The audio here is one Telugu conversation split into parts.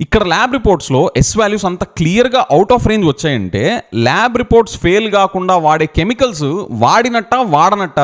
ఇక్కడ ల్యాబ్ రిపోర్ట్స్లో ఎస్ వాల్యూస్ అంత క్లియర్గా అవుట్ ఆఫ్ రేంజ్ వచ్చాయంటే ల్యాబ్ రిపోర్ట్స్ ఫెయిల్ కాకుండా వాడే కెమికల్స్ వాడినట్ట వాడనట్ట?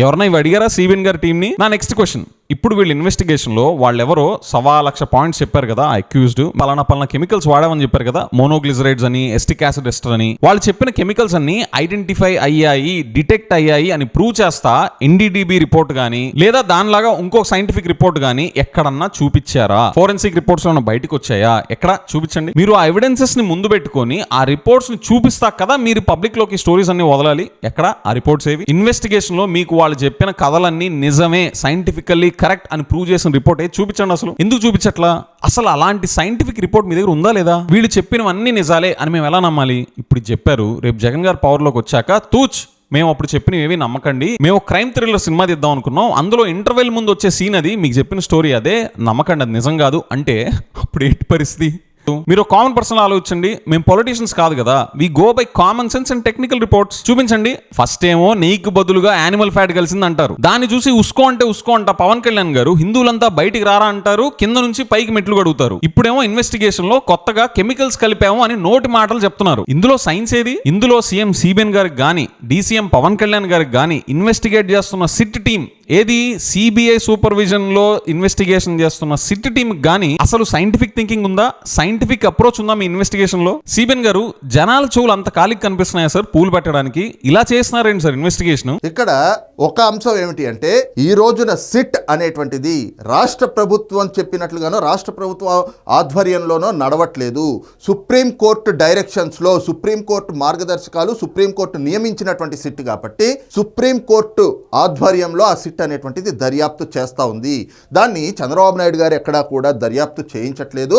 ఎవరన్నా ఇవి అడిగారా సిబిఎన్ గారి టీంని నా? నెక్స్ట్ క్వశ్చన్ ఇప్పుడు వీళ్ళు ఇన్వెస్టిగేషన్లో వాళ్ళు వాళ్ళెవరో సవా లక్ష పాయింట్స్ చెప్పారు కదా అక్యూజ్డ్ పలానా పలానా కెమికల్స్ వాడామని చెప్పారు కదా మోనోగ్లిజరైడ్స్ అని ఎస్టిక్ యాసిడ్ ఎస్టర్ అని. వాళ్ళు చెప్పిన కెమికల్స్ అన్ని ఐడెంటిఫై అయ్యాయి డిటెక్ట్ అయ్యాయి అని ప్రూవ్ చేస్తా ఎన్డీడీబీ రిపోర్ట్ కానీ లేదా దానిలాగా ఇంకో సైంటిఫిక్ రిపోర్ట్ కానీ ఎక్కడన్నా చూపించారా? ఫోరెన్సిక్ రిపోర్ట్స్ ఏమైనా బయటకు వచ్చాయా? ఎక్కడ? చూపించండి. మీరు ఆ ఎవిడెన్సెస్ని ముందు పెట్టుకొని ఆ రిపోర్ట్స్ని చూపిస్తా కదా మీరు పబ్లిక్లోకి స్టోరీస్ అన్ని వదలాలి. ఎక్కడ? ఆ రిపోర్ట్స్ ఏవి? ఇన్వెస్టిగేషన్లో మీకు వాళ్ళు చెప్పిన కథలన్నీ నిజమే సైంటిఫికల్లీ కరెక్ట్ అని ప్రూవ్ చేసిన రిపోర్ట్ ఏ చూపించండి అసలు. ఎందుకు చూపించట్లా? అసలు అలాంటి సైంటిఫిక్ రిపోర్ట్ మీ దగ్గర ఉందా లేదా? వీళ్ళు చెప్పినవన్నీ నిజాలే అని మేము ఎలా నమ్మాలి? ఇప్పుడు చెప్పారు రేపు జగన్ గారు పవర్లోకి వచ్చాక తూచ్ మేము అప్పుడు చెప్పినవి నమ్మకండి. మేము క్రైమ్ థ్రిల్లర్ సినిమా తీద్దాం అనుకున్నాం. అందులో ఇంటర్వెల్ ముందు వచ్చే సీన్ అది మీకు చెప్పిన స్టోరీ అదే. నమ్మకండి అది నిజం కాదు. అంటే అప్పుడు ఏంటి పరిస్థితి? మీరు కామన్ పర్సన్ ఆలోచించండి. మేము పొలిటీషియన్స్ కాదు కదా. We go by common sense and technical reports చూపించండి. ఫస్ట్ ఏమో నెయ్యికి బదులుగా యానిమల్ ఫ్యాట్ కలిసింది అంటారు. దాన్ని చూసి ఉస్కో అంటే ఉస్కో అంట పవన్ కళ్యాణ్ గారు హిందువులంతా బయటికి రారా అంటారు కింద నుంచి పైకి మెట్లు కడుగుతారు. ఇప్పుడేమో ఇన్వెస్టిగేషన్లో కొత్తగా కెమికల్స్ కలిపాము అని నోటి మాటలు చెప్తున్నారు. ఇందులో సైన్స్ ఏది? ఇందులో సీఎం సిబిఎన్ గారికి గానీ డీసీఎం పవన్ కళ్యాణ్ గారికి గానీ ఇన్వెస్టిగేట్ చేస్తున్న సిట్ టీం ఏది సిబిఐ సూపర్విజన్లో ఇన్వెస్టిగేషన్ చేస్తున్న సిట్ టీమ్ కానీ అసలు సైంటిఫిక్ థింకింగ్ ఉందా? సైంటిఫిక్ అప్రోచ్ ఉందా మీ ఇన్వెస్టిగేషన్లో? సిబిఎన్ గారు జనాల చెవులు అంత ఖాళీకి కనిపిస్తున్నాయా సార్? పూలు పెట్టడానికి? ఇలా చేస్తున్నారేంటి సార్ ఇన్వెస్టిగేషన్ ఇక్కడ ఒక అంశం ఏమిటి అంటే ఈ రోజున సిట్ అనేటువంటిది రాష్ట్ర ప్రభుత్వం చెప్పినట్లుగానో రాష్ట్ర ప్రభుత్వ ఆధ్వర్యంలోనో నడవట్లేదు. సుప్రీం కోర్టు డైరెక్షన్స్లో సుప్రీం కోర్టు మార్గదర్శకాలు సుప్రీం కోర్టు నియమించినటువంటి సిట్ కాబట్టి సుప్రీం కోర్టు ఆధ్వర్యంలో ఆ సిట్ అనేటువంటిది దర్యాప్తు చేస్తూ ఉంది. దాన్ని చంద్రబాబు నాయుడు గారు ఎక్కడా కూడా దర్యాప్తు చేయించట్లేదు.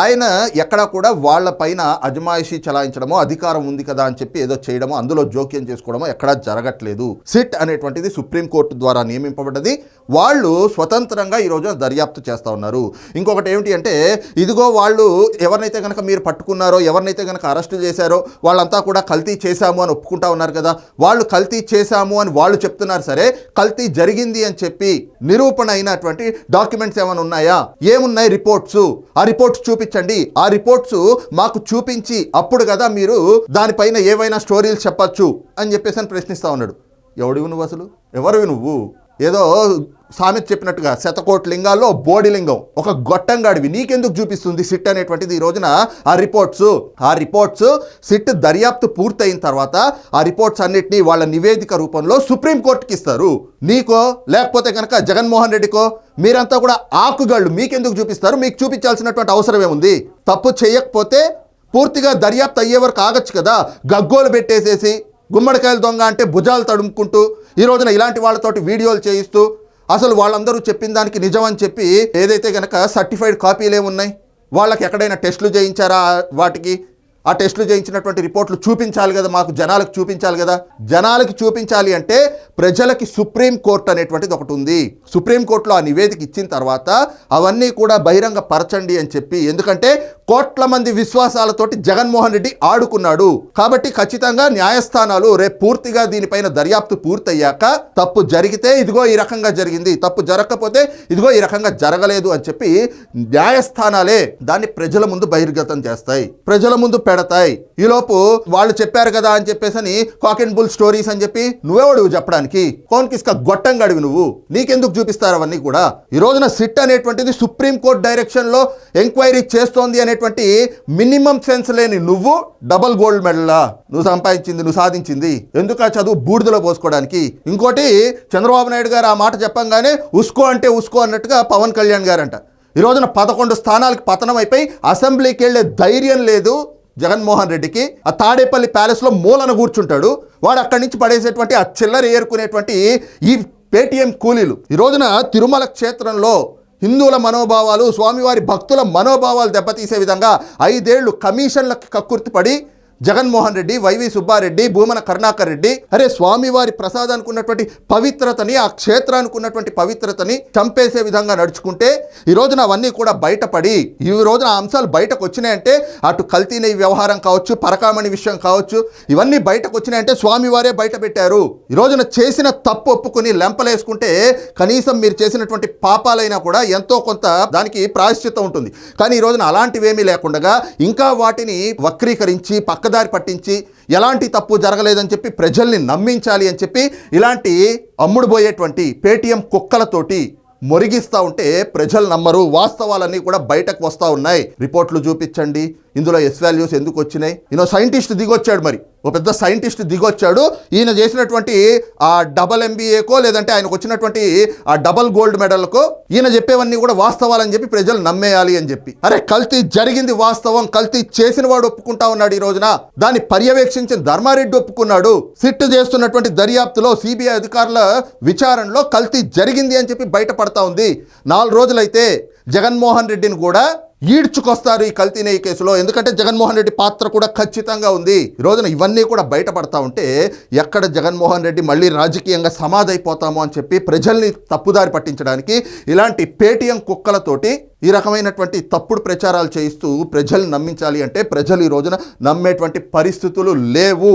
ఆయన ఎక్కడా కూడా వాళ్ళ పైన అజమాయిషీ చలాయించడమో అధికారం ఉంది కదా అని చెప్పి ఏదో చేయడమో అందులో జోక్యం చేసుకోవడమో ఎక్కడా జరగట్లేదు. సిట్ అనేటువంటిది సుప్రీం కోర్టు ద్వారా నియమింపబడ్డది. వాళ్ళు స్వతంత్రంగా ఈ దర్యాప్తు చేస్తూ ఉన్నారు. ఇంకొకటి ఏమిటి అంటే ఇదిగో వాళ్ళు ఎవరినైతే కనుక మీరు పట్టుకున్నారో ఎవరినైతే కనుక అరెస్ట్ చేశారో వాళ్ళంతా కూడా కల్తీ చేశాము అని ఒప్పుకుంటా ఉన్నారు కదా. వాళ్ళు కల్తీ చేశాము అని వాళ్ళు చెప్తున్నారు సరే కల్తీ జరిగింది అని చెప్పి నిరూపణ అయినటువంటి డాక్యుమెంట్స్ ఏమైనా ఉన్నాయా? ఏమున్నాయి రిపోర్ట్స్? ఆ రిపోర్ట్స్ చూపించండి. ఆ రిపోర్ట్స్ మాకు చూపించి అప్పుడు కదా మీరు దానిపైన ఏవైనా స్టోరీలు చెప్పచ్చు అని చెప్పేసి అని ప్రశ్నిస్తా ఉన్నాడు. ఎవడివి నువ్వు అసలు? ఎవరివి నువ్వు? ఏదో సామెత చెప్పినట్టుగా శతకోటి లింగాల్లో బోడి లింగం ఒక గొట్టంగాడివి. నీకెందుకు చూపిస్తుంది సిట్ అనేటువంటిది ఈ రోజున? ఆ రిపోర్ట్స్ ఆ రిపోర్ట్స్ సిట్ దర్యాప్తు పూర్తయిన తర్వాత ఆ రిపోర్ట్స్ అన్నిటినీ వాళ్ళ నివేదిక రూపంలో సుప్రీంకోర్టుకి ఇస్తారు. నీకో? లేకపోతే కనుక జగన్మోహన్ రెడ్డికో? మీరంతా కూడా ఆకుగాళ్ళు. మీకెందుకు చూపిస్తారు? మీకు చూపించాల్సినటువంటి అవసరం ఏముంది? తప్పు చేయకపోతే పూర్తిగా దర్యాప్తు అయ్యే వరకు ఆగచ్చు కదా? గగ్గోలు పెట్టేసేసి గుమ్మడికాయల దొంగ అంటే భుజాలు తడుముకుంటూ ఈ రోజున ఇలాంటి వాళ్ళతోటి వీడియోలు చేయిస్తూ అసలు వాళ్ళందరూ చెప్పిన దానికి నిజం అని చెప్పి ఏదైతే కనుక సర్టిఫైడ్ కాపీలు ఉన్నాయి వాళ్ళకి ఎక్కడైనా టెస్టులు చేయించారా వాటికి? ఆ టెస్టులు చేయించినటువంటి రిపోర్ట్లు చూపించాలి కదా మాకు జనాలకు చూపించాలి కదా. జనాలకి చూపించాలి అంటే ప్రజలకి సుప్రీం కోర్టు అనేటువంటిది ఒకటి ఉంది. సుప్రీం కోర్టులో ఆ నివేదిక ఇచ్చిన తర్వాత అవన్నీ కూడా బహిరంగ పరచండి అని చెప్పి ఎందుకంటే కోట్ల మంది విశ్వాసాలతోటి జగన్మోహన్ రెడ్డి ఆడుకున్నాడు. కాబట్టి ఖచ్చితంగా న్యాయస్థానాలు రేపు పూర్తిగా దీనిపైన దర్యాప్తు పూర్తయ్యాక తప్పు జరిగితే ఇదిగో ఈ రకంగా జరిగింది తప్పు జరగకపోతే ఇదిగో ఈ రకంగా జరగలేదు అని చెప్పి న్యాయస్థానాలే దాన్ని ప్రజల ముందు బహిర్గతం చేస్తాయి ప్రజల ముందు పెడతాయి. ఈలోపు వాళ్ళు చెప్పారు కదా అని చెప్పేసి అని కాక్ అండ్ బుల్ స్టోరీస్ అని చెప్పి నువ్వెవడు చెప్పడానికి? కోన్ కిస్క గొట్టం గడివి నువ్వు. నీకెందుకు చూపిస్తారు అవన్నీ కూడా? ఈ రోజున సిట్ అనేటువంటిది సుప్రీం కోర్ట్ డైరెక్షన్లో ఎంక్వైరీ చేస్తోంది అనే అనేటువంటి మినిమం సెన్స్ లేని నువ్వు డబల్ గోల్డ్ మెడల్లా నువ్వు సంపాదించింది నువ్వు సాధించింది. ఎందుకు ఆ చదువు బూడిదలో పోసుకోవడానికి? ఇంకోటి చంద్రబాబు నాయుడు గారు ఆ మాట చెప్పంగానే ఉస్కో అంటే ఉస్కో అన్నట్టుగా పవన్ కళ్యాణ్ గారంట. ఈ రోజున పదకొండు స్థానాలకు పతనం అయిపోయి అసెంబ్లీకి వెళ్ళే ధైర్యం లేదు జగన్మోహన్ రెడ్డికి. ఆ తాడేపల్లి ప్యాలెస్లో మూలన కూర్చుంటాడు. వాడు అక్కడి నుంచి పడేసేటువంటి ఆ చిల్లర ఏరుకునేటువంటి ఈ పేటీఎం కూలీలు. ఈ రోజున తిరుమల క్షేత్రంలో హిందువుల మనోభావాలు స్వామివారి భక్తుల మనోభావాలు దెబ్బతీసే విధంగా ఐదేళ్ళు కమిషన్లకు కక్కుర్తిపడి జగన్మోహన్ రెడ్డి వైవి సుబ్బారెడ్డి భూమన కరుణాకర్ రెడ్డి. అరే స్వామివారి ప్రసాదానికి ఉన్నటువంటి పవిత్రతని ఆ క్షేత్రానికి ఉన్నటువంటి పవిత్రతని చంపేసే విధంగా నడుచుకుంటే ఈ రోజున అవన్నీ కూడా బయటపడి ఈ రోజున ఆ అంశాలు బయటకు వచ్చినాయంటే అటు కల్తీ వ్యవహారం కావచ్చు పరకామణి విషయం కావచ్చు ఇవన్నీ బయటకు వచ్చినాయంటే స్వామివారే బయట పెట్టారు ఈ రోజున చేసిన తప్పు ఒప్పుకుని లెంపలేసుకుంటే కనీసం మీరు చేసినటువంటి పాపాలైనా కూడా ఎంతో కొంత దానికి ప్రాయశ్చిత్తం ఉంటుంది. కానీ ఈ రోజున అలాంటివేమీ లేకుండా ఇంకా వాటిని వక్రీకరించి పక్క పక్కదారి పట్టించి ఎలాంటి తప్పు జరగలేదని చెప్పి ప్రజల్ని నమ్మించాలి అని చెప్పి ఇలాంటి అమ్ముడుబోయేటువంటి పేటీఎం కుక్కలతోటి మొరిగిస్తూ ఉంటే ప్రజలు నమ్మరు. వాస్తవాలన్నీ కూడా బయటకు వస్తూ ఉన్నాయి. రిపోర్ట్లు చూపించండి. ఇందులో ఎస్ వాల్యూస్ ఎందుకు వచ్చినాయి? ఈయన సైంటిస్ట్ దిగొచ్చాడు మరి. ఒక పెద్ద సైంటిస్ట్ దిగొచ్చాడు. ఈయన చేసినటువంటి ఆ డబల్ ఎంబీఏకో లేదంటే ఆయనకు వచ్చినటువంటి ఆ డబల్ గోల్డ్ మెడల్కో ఈయన చెప్పేవన్నీ కూడా వాస్తవాలని చెప్పి ప్రజలు నమ్మేయాలి అని చెప్పి. అరే కల్తీ జరిగింది వాస్తవం కల్తీ చేసిన వాడు ఒప్పుకుంటా ఉన్నాడు ఈ రోజున. దాన్ని పర్యవేక్షించిన ధర్మారెడ్డి ఒప్పుకున్నాడు. సిట్ చేస్తున్నటువంటి దర్యాప్తులో సిబిఐ అధికారుల విచారణలో కల్తీ జరిగింది అని చెప్పి బయటపడతా ఉంది. నాలుగు రోజులైతే జగన్మోహన్ రెడ్డిని కూడా ఈడ్చుకొస్తారు ఈ కల్తీ నెయ్యి కేసులో. ఎందుకంటే జగన్మోహన్ రెడ్డి పాత్ర కూడా ఖచ్చితంగా ఉంది. ఈ రోజున ఇవన్నీ కూడా బయటపడతా ఉంటే ఎక్కడ జగన్మోహన్ రెడ్డి మళ్ళీ రాజకీయంగా సమాధైపోతామో అని చెప్పి ప్రజల్ని తప్పుదారి పట్టించడానికి ఇలాంటి పేటీఎం కుక్కలతోటి ఈ రకమైనటువంటి తప్పుడు ప్రచారాలు చేయిస్తూ ప్రజల్ని నమ్మించాలి అంటే ప్రజలు ఈ రోజున నమ్మేటువంటి పరిస్థితులు లేవు.